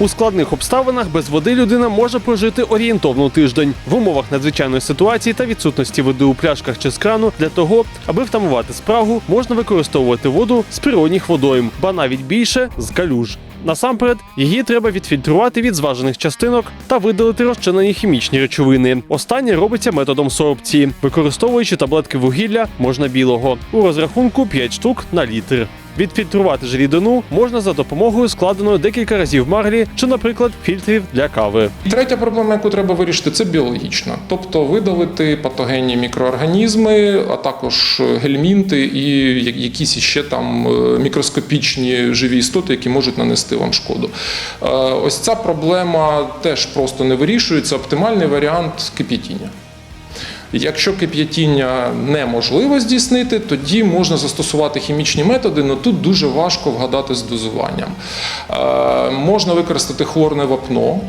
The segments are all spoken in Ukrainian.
У складних обставинах без води людина може прожити орієнтовно тиждень в умовах надзвичайної ситуації та відсутності води у пляшках чи з крану. Для того, аби втамувати спрагу, можна використовувати воду з природних водойм, ба навіть більше з калюж. Насамперед, її треба відфільтрувати від зважених частинок та видалити розчинені хімічні речовини. Останнє робиться методом сорбції, використовуючи таблетки вугілля можна білого у розрахунку 5 штук на літр. Відфільтрувати ж рідину можна за допомогою складеної декілька разів марлі чи, наприклад, фільтрів для кави. Третя проблема, яку треба вирішити, це біологічна, тобто видалити патогенні мікроорганізми, а також гельмінти і якісь іще там е, мікроскопічні живі істоти, які можуть нанести вам шкоду. Е, Ось ця проблема теж просто не вирішується. Оптимальний варіант кип'ятіння. Якщо кип'ятіння неможливо здійснити, тоді можна застосувати хімічні методи, але тут дуже важко вгадати з дозуванням. Е, можна використати хлорне вапно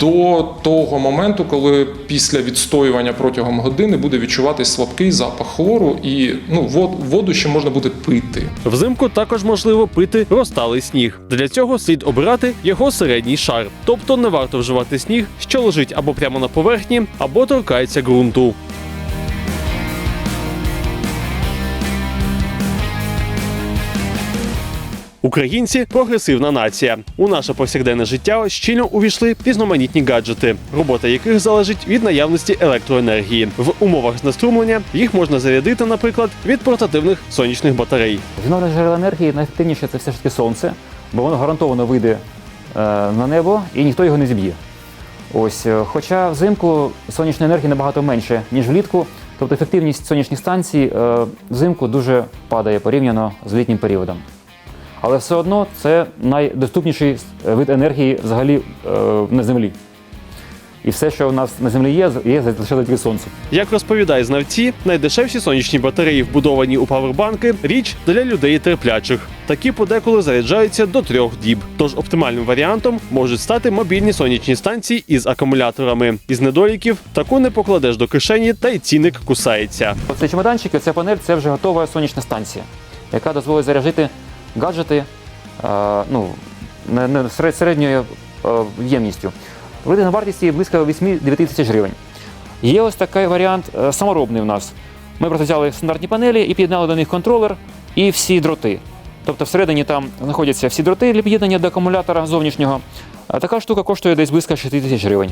до того моменту, коли після відстоювання протягом години буде відчуватись слабкий запах хлору, і ну, воду ще можна буде пити. Взимку також можливо пити розталий сніг. Для цього слід обирати його середній шар, тобто не варто вживати сніг, що лежить або прямо на поверхні, або торкається ґрунту. Українці прогресивна нація. У наше повсякденне життя щільно увійшли різноманітні гаджети, робота яких залежить від наявності електроенергії. В умовах знеструмлення їх можна зарядити, наприклад, від портативних сонячних батарей. Відновлення джерел енергії найефективніше це все ж таки сонце, бо воно гарантовано вийде е, на небо і ніхто його не зіб'є. Ось, е, хоча взимку сонячної енергії набагато менше, ніж влітку, тобто ефективність сонячних станцій е, взимку дуже падає порівняно з літнім періодом. Але все одно це найдоступніший е, вид енергії взагалі е, на землі. І все, що у нас на землі є, є лише завдяки сонцю. Як розповідають знавці, найдешевші сонячні батареї, вбудовані у павербанки, річ для людей терплячих. Такі подеколи заряджаються до трьох діб. Тож оптимальним варіантом можуть стати мобільні сонячні станції із акумуляторами. Із недоліків таку не покладеш до кишені, та й цінник кусається. Оцей чемоданчик, і ця панель це вже готова сонячна станція, яка дозволить заряджати гаджети е, ну, середньою е, ємністю. Вийде на вартість близько 8-9 тисяч гривень. Є ось такий варіант е, саморобний у нас. Ми просто взяли стандартні панелі і під'єднали до них контролер і всі дроти. Тобто всередині там знаходяться всі дроти для під'єднання до акумулятора зовнішнього. Така штука коштує десь близько 6 тисяч гривень.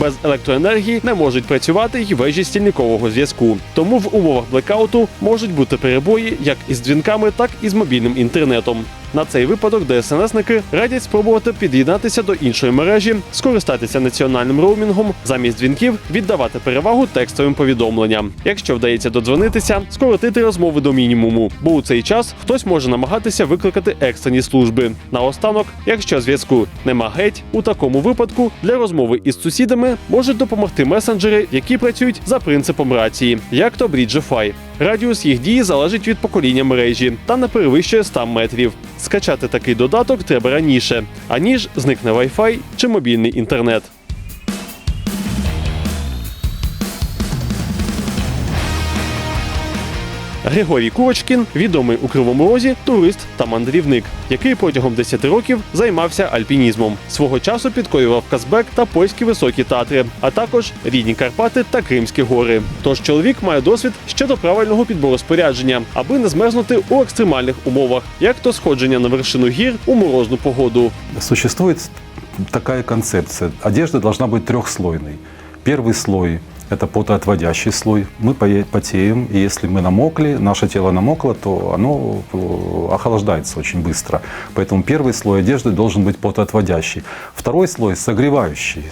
Без електроенергії не можуть працювати й вежі стільникового зв'язку. Тому в умовах блекауту можуть бути перебої як із дзвінками, так і з мобільним інтернетом. На цей випадок ДСНСники радять спробувати під'єднатися до іншої мережі, скористатися національним роумінгом, замість дзвінків віддавати перевагу текстовим повідомленням. Якщо вдається додзвонитися, скоротити розмови до мінімуму, бо у цей час хтось може намагатися викликати екстрені служби. Наостанок, якщо зв'язку нема геть, у такому випадку для розмови із сусідами можуть допомогти месенджери, які працюють за принципом рації, як то BridgeFi. Радіус їх дії залежить від покоління мережі та не перевищує 100 метрів. Скачати такий додаток треба раніше, аніж зникне Wi-Fi чи мобільний інтернет. Григорій Курочкін відомий у Кривому Розі турист та мандрівник, який протягом 10 років займався альпінізмом. Свого часу підкорював Казбек та польські високі татри, а також рідні Карпати та Кримські гори. Тож чоловік має досвід щодо правильного підбору спорядження, аби не змерзнути у екстремальних умовах, як то сходження на вершину гір у морозну погоду. Существует такая концепция. Одежда должна быть трехслойной. Первый слой – это потоотводящий слой. Мы пое- потеем, и если мы намокли, наше тело намокло, то оно э, охлаждается очень быстро. Поэтому первый слой одежды должен быть потоотводящий. Второй слой – согревающий.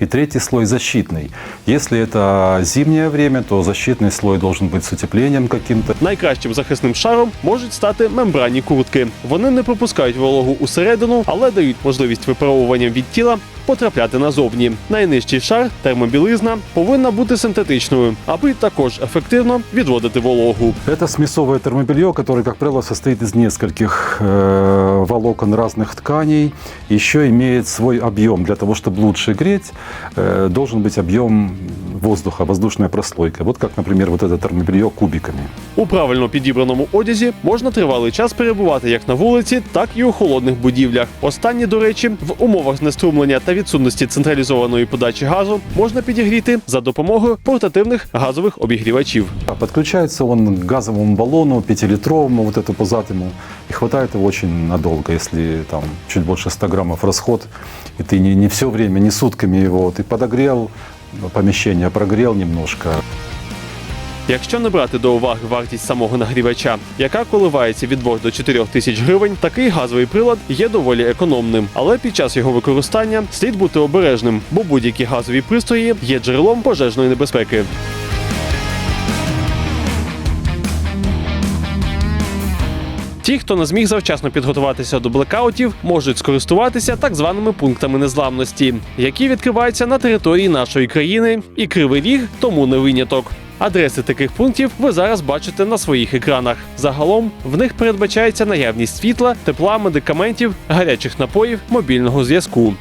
И третий слой защитный. Если это зимнее время, то защитный слой должен быть с утеплением каким-то. Найкращим захисним шаром можуть стати мембранні куртки. Вони не пропускають вологу усередину, але дають можливість випаровуванням від тіла потрапляти назовні. Найнижчий шар термобілизна повинна бути синтетичною, аби також ефективно відводити вологу. Это смесовое термобелье, которое, как правило, состоит из нескольких э, волокон разных тканей. Еще имеет свой объем. Для того, чтобы лучше греть, э, должен быть объем воздуха, воздушная прослойка. Вот как, например, вот это термобелье кубиками. У правильно підібраному одязі можна тривалий час перебувати як на вулиці, так і у холодних будівлях. Останні, до речі, в умовах знеструмлення та відсутності централізованої подачі газу можна підігріти за допомогою портативних газових обігрівачів. А Подключается он к газовому баллону, пятилитровому, вот эту пузатому, и хватает его очень надолго, если там чуть больше 100 граммов расход, и ты не, не все время, не сутками его, ты подогрел помещение, прогрел немножко, Якщо не брати до уваги вартість самого нагрівача, яка коливається від 2 до 4 тисяч гривень, такий газовий прилад є доволі економним. Але під час його використання слід бути обережним, бо будь-які газові пристрої є джерелом пожежної небезпеки. Ті, хто не зміг завчасно підготуватися до блекаутів, можуть скористуватися так званими пунктами незламності, які відкриваються на території нашої країни, і кривий ріг тому не виняток. Адреси таких пунктів ви зараз бачите на своїх екранах. Загалом в них передбачається наявність світла, тепла, медикаментів, гарячих напоїв, мобільного зв'язку.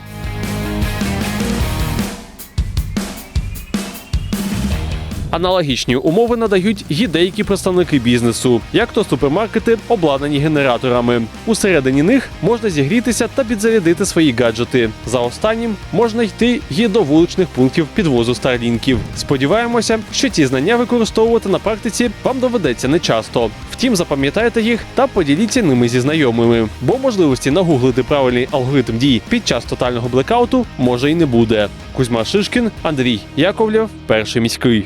Аналогічні умови надають і деякі представники бізнесу, як то супермаркети, обладнані генераторами. Усередині них можна зігрітися та підзарядити свої гаджети. За останнім можна йти і до вуличних пунктів підвозу старлінків. Сподіваємося, що ці знання використовувати на практиці вам доведеться не часто. Втім, запам'ятайте їх та поділіться ними зі знайомими, бо можливості нагуглити правильний алгоритм дій під час тотального блекауту може і не буде. Кузьма Шишкін, Андрій Яковлєв, перший міський.